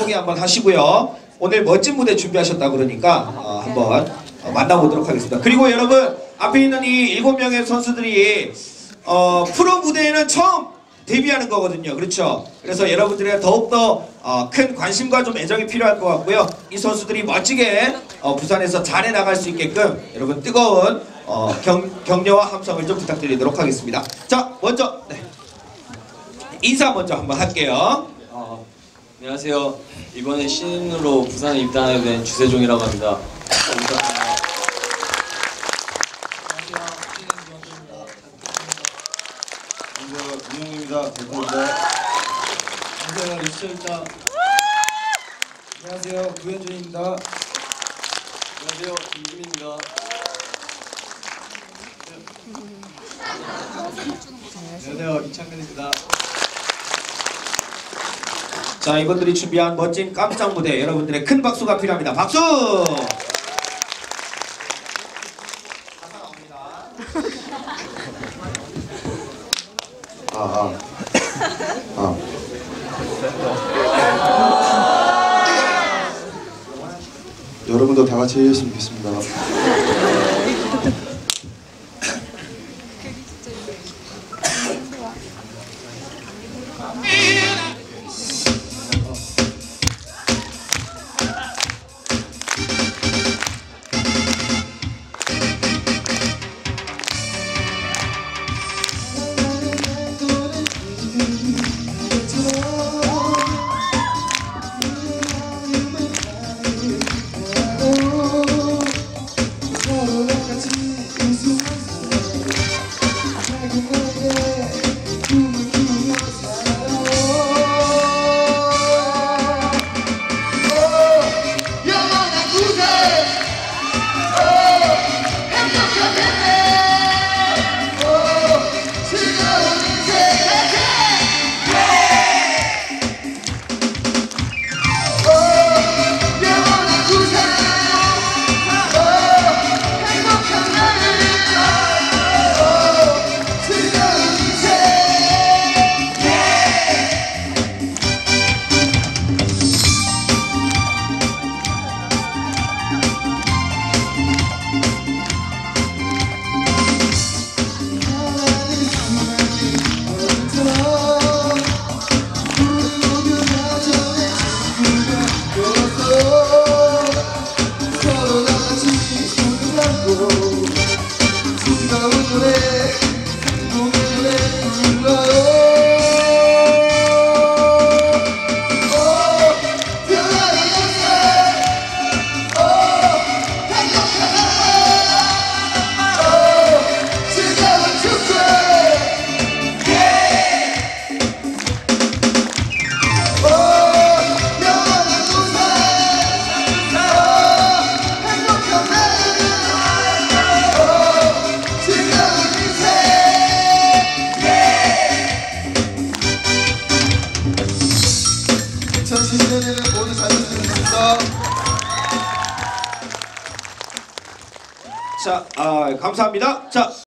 소개 한번 하시고요. 오늘 멋진 무대 준비하셨다 그러니까 어, 한번 어, 만나보도록 하겠습니다. 그리고 여러분 앞에 있는 이 일곱 명의 선수들이 어, 프로 무대에는 처음 데뷔하는 거거든요. 그렇죠? 그래서 여러분들의 더욱더 어, 큰 관심과 좀 애정이 필요할 것 같고요. 이 선수들이 멋지게 어, 부산에서 잘해 나갈 수 있게끔 여러분 뜨거운 어, 경, 격려와 함성을 좀 부탁드리도록 하겠습니다. 자, 먼저 네. 인사 먼저 한번 할게요. 어, 안녕하세요. 이번에 신인으로 부산에 입단하게 된 주세종이라고 합니다. 감사합니다. 안녕하세요. 민영입니다. 대표입니다. 안녕하세요 유철입니다. 안녕하세요 구현준입니다. 안녕하세요. 김기민입니다. 안녕하세요 이창근입니다. 자, 이분들이 준비한 멋진 깜짝 무대 여러분들의 큰 박수가 필요합니다. 박수! 아, 아. 아. 여러분도 다 같이 해주셨으면 좋겠습니다. 자, 아, 감사합니다. 자,